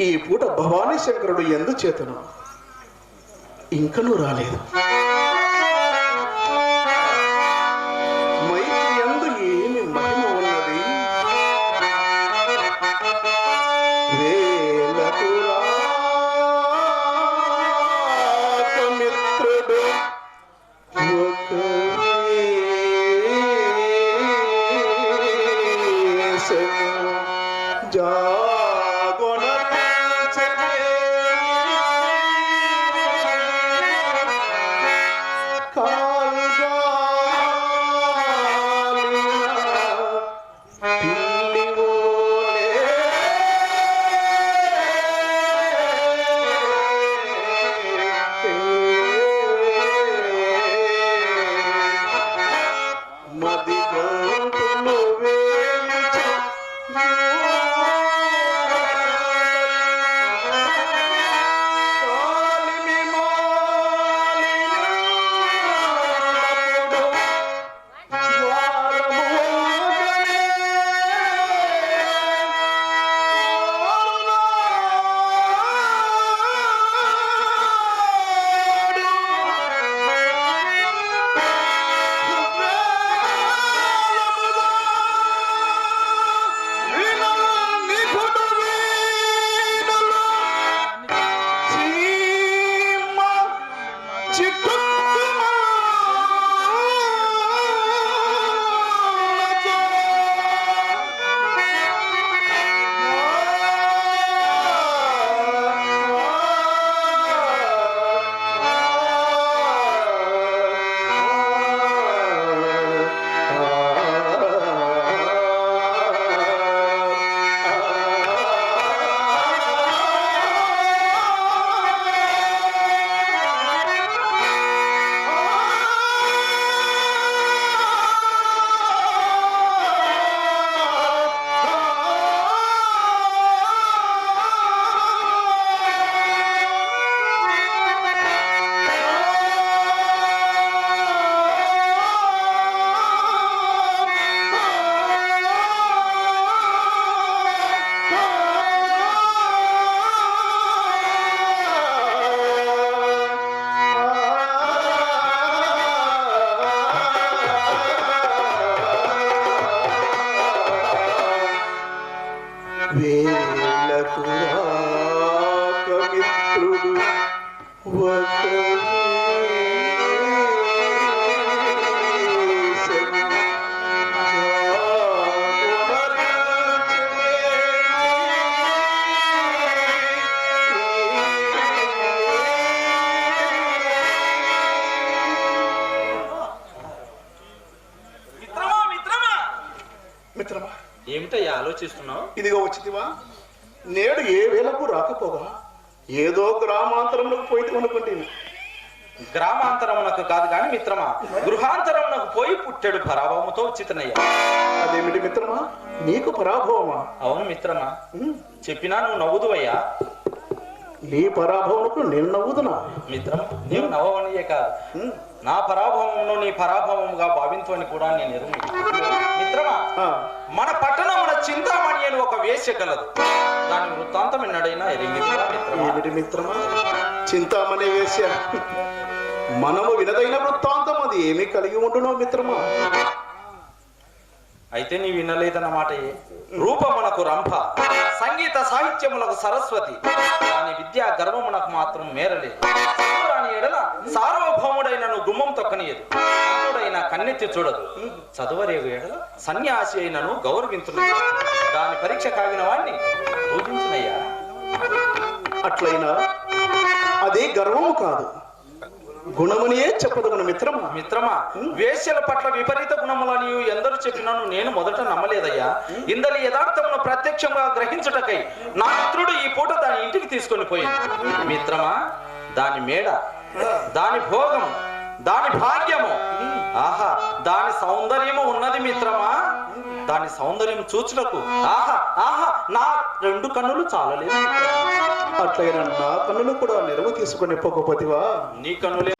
ఈ పూట భవానీ శంకరుడు ఎందు చేతను? ఇంకనూ రాలేదు. మైత్రి ఎందు ఏమి పురాకమిత్రుడు మిత్రమా? ఏమిటయ్యా ఆలోచిస్తున్నావు? ఇదిగో వచ్చిందివా నేడు ఏ వేళకు రాకపోగా? ఏదో గ్రామాంతరంలోకి పోయితే అనుకుంటుంది గ్రామాంతరమునకు కాదు గాని మిత్రమా గృహాంతరమునకు పోయి పుట్టాడు పరాభవముతో చితనయ్య అదేమిటి మిత్రమా? నీకు పరాభవమా? అవును మిత్రమా చెప్పినా నువ్వు నవ్వుదువయ్యా. నీ పరాభవముకు నేను నవ్వుదునా? మిత్రం నీవు నవ్వవనియే కాదు. నా పరాభవమును నీ పరాభవముగా భావించు అని కూడా నేను ఎరుగు మిత్రమా మన పట్టణమున చింతామణి అని ఒక వేశ్య కలదు. దాని వృత్తాంతం ఎన్నడైనా ఎరింగిదిరా మిత్రమా? చింతామణి వేశ్య. మనము వినదైన వృత్తాంతం అది. ఏమి కలిగి ఉండునో మిత్రమా? అయితే నీ వినలేదన్నమాట రూపమునకు రంభ సంగీత సాహిత్యములకు సరస్వతి దాని విద్యా గర్వమునకు మాత్రం మేరలేదు చదువురాని ఎడల సార్వభౌముడైన నువ్వు గుమ్మం తొక్కనియదు. అంతుడైన కన్నెత్తి చూడదు. చదువరేగు ఎడల సన్యాసి అయినను గౌరవించును దాని పరీక్ష కాగిన వాణ్ణి పూజించినయ్యా అట్లయినా అది గర్వము కాదు. గుణమునియే చెప్పదగున మిత్రమా? మిత్రమా? వేశ్యల పట్ల విపరీత గుణములని ఎందరు చెప్పినాను నేను మొదట నమ్మలేదయ్యా. ఇందలి యథార్థమును ప్రత్యక్షంగా గ్రహించుటకై నా మిత్రుడు ఈ పూట దాని ఇంటికి తీసుకొని పోయింది. మిత్రమా దాని మేడ దాని భోగం దాని భాగ్యము. ఆహా దాని సౌందర్యము ఉన్నది మిత్రమా? దాని సౌందర్యం చూచుటకు ఆహా ఆహా నా రెండు కన్నులు చాలలేదు. అట్లయినా నా కన్నులు కూడా నెరవు తీసుకుని పోకపోతివా? నీ కన్నులే